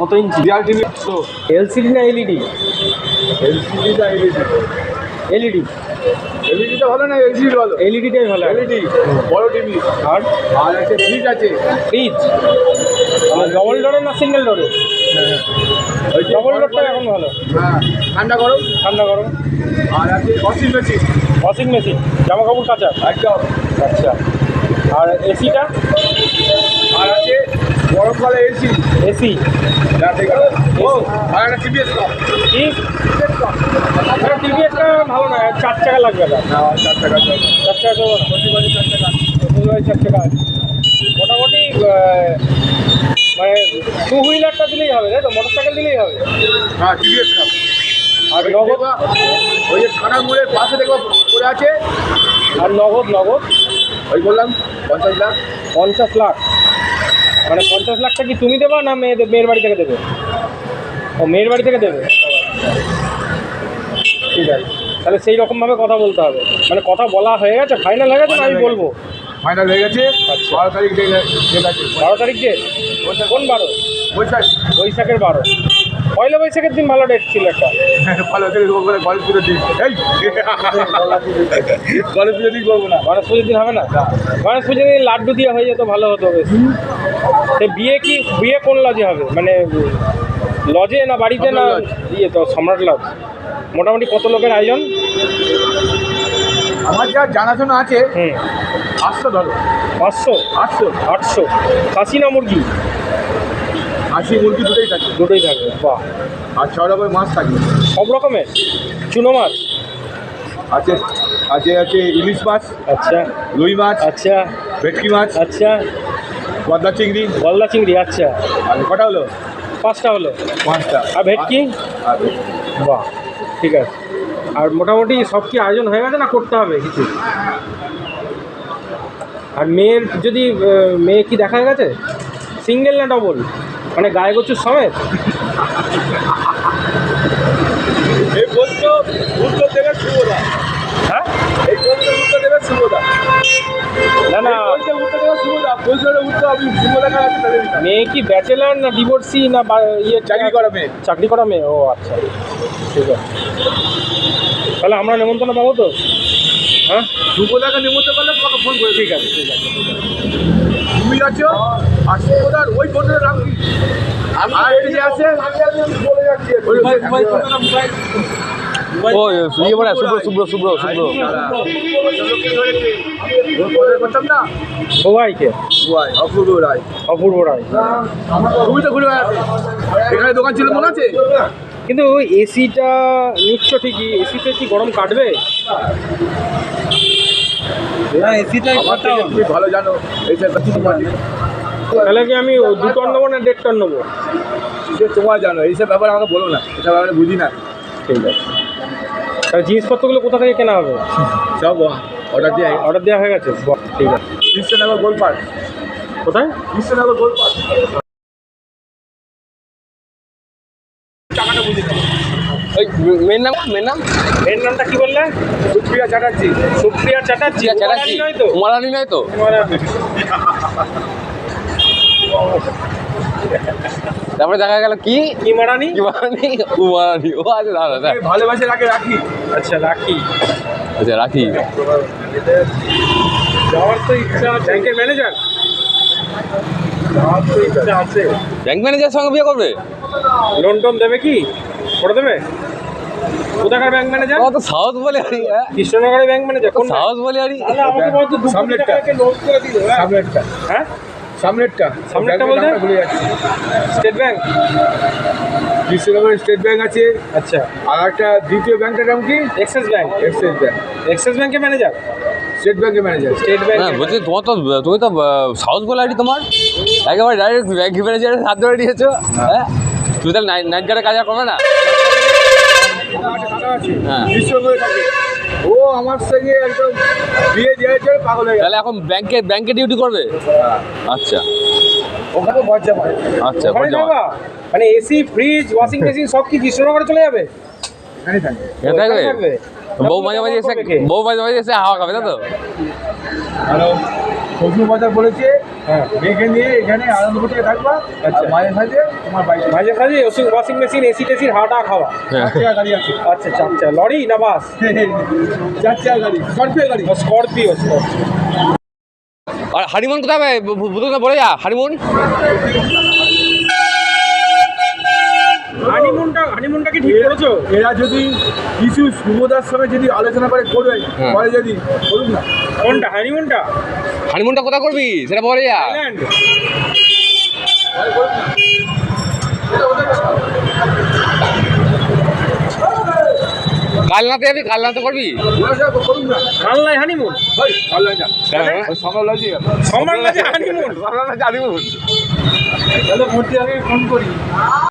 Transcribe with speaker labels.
Speaker 1: কত ইঞ্চি?
Speaker 2: Real TV তো
Speaker 1: LCD না এলইডি
Speaker 2: এলসিডি না এলইডি
Speaker 1: এলইডি
Speaker 2: এলইডিটা ভালো না এলসিডি ভালো?
Speaker 1: এলইডিটাই ভালো
Speaker 2: এলইডি বড় টিভি
Speaker 1: আর?
Speaker 2: আর একটা ফ্রিজ আছে।
Speaker 1: ফ্রিজ ডবল ডোরের না সিঙ্গেল ডোরের
Speaker 2: ওই
Speaker 1: ডবল ডোরটা এখন ভালো।
Speaker 2: হ্যাঁ। ঠান্ডা গরম।
Speaker 1: ঠান্ডা গরম।
Speaker 2: আর আছে ওয়াশিং মেশিন
Speaker 1: ওয়াশিং মেশিন জামা কাপড় কাচা?
Speaker 2: একদম।
Speaker 1: আচ্ছা। আর এসিটা
Speaker 2: গরমকালে এসি
Speaker 1: এসি টিভিএসটা ভালো না চার টাকা লাগবে না
Speaker 2: চার টাকা চার
Speaker 1: টাকা দেবো না?
Speaker 2: চার টাকা।
Speaker 1: মোটামুটি মানে টু হুইলারটা দিলেই হবে তাই তো? মোটর সাইকেল দিলেই হবে।
Speaker 2: হ্যাঁ টিভিএস কাপ
Speaker 1: আর নগদ?
Speaker 2: দেখবা, ওই যে মোড়ের পাশে দেখো পড়ে আছে।
Speaker 1: আর নগদ নগদ?
Speaker 2: ওই বললাম পঞ্চাশ লাখ।
Speaker 1: পঞ্চাশ লাখ। মানে পঞ্চাশ লাখটা কি তুমি দেবা না মেয়েদের মেয়ের বাড়ি থেকে দেবে? ও মেয়ের বাড়ি থেকে দেবে? ঠিক আছে। তাহলে সেই রকমভাবে কথা বলতে হবে। মানে কথা বলা হয়ে গেছে ফাইনাল হয়ে গেছে না আমি বলব
Speaker 2: ফাইনাল হয়ে গেছে। বারো তারিখ ডেট আছে।
Speaker 1: বারো তারিখ ডেট কোন বারো?
Speaker 2: বৈশাখ
Speaker 1: বৈশাখের বারো। পয়লা বৈশাখের দিন ভালো ডেট ছিল একটা।
Speaker 2: গণেশ পুজোর দিন। এই! গণেশ পুজোর দিন করব না।
Speaker 1: গণেশ পুজোর দিন হবে না? গণেশ পুজোর দিন লাড্ডু দিয়ে হয়ে যেত ভালো হতো বেশ। সে বিয়ে কি বিয়ে কোন লজে হবে? মানে লজে না বাড়িতে না ইয়ে তো সম্রাট লজ মোটামুটি কত লোকের আয়োজন?
Speaker 2: আমার যা জানাশোনা আছে
Speaker 1: হুম।
Speaker 2: আটশো ধরো।
Speaker 1: পাঁচশো?
Speaker 2: আটশো
Speaker 1: আটশো। খাসি না মুরগি?
Speaker 2: আশি মুরগি দুটোই থাকে।
Speaker 1: দুটোই থাকবে বাহ।
Speaker 2: আর ছ রকমের মাছ থাকবে
Speaker 1: সব রকমের? চুনো মাছ?
Speaker 2: আছে আছে আছে ইলিশ মাছ
Speaker 1: আচ্ছা।
Speaker 2: রুই মাছ
Speaker 1: আচ্ছা।
Speaker 2: ভেটকি মাছ
Speaker 1: আচ্ছা।
Speaker 2: পদ্মা চিংড়ি।
Speaker 1: গলদা চিংড়ি আচ্ছা।
Speaker 2: আর কটা হলো?
Speaker 1: পাঁচটা হলো।
Speaker 2: পাঁচটা।
Speaker 1: আর ভেটকি?
Speaker 2: আর।
Speaker 1: বাহ ঠিক আছে। আর মোটামুটি সব কি আয়োজন হয়ে গেছে না করতে হবে কিছু? আর মেয়ের যদি মেয়ে কি দেখা গেছে? সিঙ্গেল না ডবল মানে গায়ে গচুর সমেত?
Speaker 2: এই বলছো উত্তর দেবে শুভদা
Speaker 1: হ্যাঁ?
Speaker 2: এই উত্তর দেবে শুভদা
Speaker 1: না না। মেয়ে কি ব্যাচেলার না ডিভোর্সি না ইয়ে
Speaker 2: চাকরি করা মেয়ে।
Speaker 1: চাকরি করা মেয়ে? ও আচ্ছা। ঠিক আছে। তাহলে আমরা নেমন্তন্ন পাবো তো? হ্যাঁ?
Speaker 2: শুভদাকে নিমন্ত্রণ করলে তোমাকে ফোন করে
Speaker 1: ঠিক আছে ঠিক আছে।
Speaker 2: তুমি আছো? আর শুভদার ওই বন্ধুর নাম কি? আর এই আছে?
Speaker 3: ও ইয়ে বলে শুভ্র শুভ্র শুভ্র শুভ্র।
Speaker 1: সবাইকে?
Speaker 2: অপূর্ব রায়।
Speaker 1: অপূর্ব রায়।
Speaker 2: তুমি তো ঘুরে এখানে দোকান ছিল মনে আছে?
Speaker 1: কিন্তু এসিটা নিচ্ছ ঠিকই। এসিতে কি গরম কাটবে? না এসিটাই
Speaker 2: আমার থেকে তুমি ভালো জানো এই
Speaker 1: তাহলে কি আমি ও দু টন নেব না দেড় টন নেব?
Speaker 2: যে তোমার জানো এইসব ব্যাপারে আমাকে বলো না এসব ব্যাপারে বুঝি না।
Speaker 1: ঠিক আছে। তাহলে জিনিসপত্রগুলো কোথা থেকে কেনা হবে?
Speaker 2: সব অর্ডার দেওয়া
Speaker 1: অর্ডার দেওয়া হয়ে গেছে। ঠিক আছে।
Speaker 2: কৃষ্ণনগর গোলপাট
Speaker 1: কোথায়?
Speaker 2: কৃষ্ণনগর গোলপাট টাকাটা বুঝে নাও।
Speaker 3: ওই মেয়ের নাম মেয়ের নাম?
Speaker 1: এর নামটা কি বললে?
Speaker 2: সুপ্রিয়া চ্যাটার্জি।
Speaker 1: সুপ্রিয়া চ্যাটার্জি।
Speaker 3: চ্যাটার্জি।
Speaker 1: নয় তো?
Speaker 3: উমারানি নয় তো। তারপরে দেখা গেল কি?
Speaker 1: কি মারানি?
Speaker 3: কি মারানি? উমারানি ও আচ্ছা
Speaker 2: ভালোবাসে রাখে রাখি।
Speaker 1: আচ্ছা রাখি।
Speaker 3: আচ্ছা রাখি।
Speaker 1: যাওয়ার তো ইচ্ছা ব্যাংকের ম্যানেজার যাওয়ার তো আছে।
Speaker 3: ব্যাংক ম্যানেজারের সঙ্গে বিয়ে করবে?
Speaker 1: লোন টোন দেবে কি? করে দেবে? কোথাকার ব্যাংক ম্যানেজার
Speaker 3: ও তো সাউথ বলে আরি হ্যাঁ।
Speaker 1: কৃষ্ণনগরের ব্যাংক ম্যানেজার কোন
Speaker 3: সাউথ বলে আরি
Speaker 2: সামনেরটা। সামনেরটা
Speaker 1: হ্যাঁ?
Speaker 2: সামনেরটা।
Speaker 1: সামনেরটা বলতে?
Speaker 2: ভুলে যাচ্ছি।
Speaker 1: State bank?
Speaker 2: Krishnanagar state bank আছে।
Speaker 1: আচ্ছা।
Speaker 2: আর একটা দ্বিতীয় ব্যাংকটার নাম কি?
Speaker 1: Axis bank
Speaker 2: Axis bank
Speaker 1: Axis ব্যাংকের ম্যানেজার
Speaker 2: স্টেট ব্যাংকের ম্যানেজার
Speaker 1: স্টেট ব্যাংক
Speaker 3: হ্যাঁ বলছি তোমার তো তুমি তো সাউথ তোমার? একেবারে ডাইরেক্ট ব্যাংক ম্যানেজারের হাত ধরে নিয়েছো। হ্যাঁ। তুমি তাহলে নাইট নাইট গার্ডে কাজ আর করবে না? হ্যাঁ।
Speaker 2: ও আমার সঙ্গে একদম বিয়ে দিয়েছে পাগল হয়ে গেছে।
Speaker 3: তাহলে এখন ব্যাংকে ব্যাংকে ডিউটি করবে? আচ্ছা।
Speaker 2: ওখানে বজ্জা মারে।
Speaker 3: আচ্ছা
Speaker 1: ওখানে মানে এসি ফ্রিজ ওয়াশিং মেশিন সব কি কৃষ্ণনগরে চলে যাবে?
Speaker 2: এখানে থাকে
Speaker 3: এখানে থাকবে? বউ মাঝে মাঝে এসে? বউ মাঝে মাঝে এসে হাওয়া খাবে তাই তো?
Speaker 2: হ্যালো বলেছে
Speaker 1: হ্যাঁ
Speaker 2: নিয়ে এখানে থাকবা
Speaker 1: আচ্ছা।
Speaker 2: মাঝে সাঝে তোমার বাইকে
Speaker 1: মাঝে সাঝে ওয়াশিং মেশিন এসি টেসির হাওয়া খাওয়া।
Speaker 3: হ্যাঁ।
Speaker 2: গাড়ি আছে।
Speaker 1: আচ্ছা আচ্ছা আচ্ছা লরি না বাস?
Speaker 2: চার চাকা গাড়ি স্করপিও গাড়ি।
Speaker 1: Scorpio Scorpio.
Speaker 3: আর হারিমন কোথায় বলে যা হানিমুন।
Speaker 2: এরা যদি কিছু শুভদার সঙ্গে যদি আলোচনা করে করবে
Speaker 3: হ্যাঁ।
Speaker 2: পরে যদি করুন না।
Speaker 1: কোনটা হানিমুনটা
Speaker 3: হানিমুনটা কোথায় করবি? সেটা বলে যা। কালনাতে যাবি? কালনাতে করবি?
Speaker 1: কালনায় হানিমুন হানিমুন
Speaker 2: ফোন করি।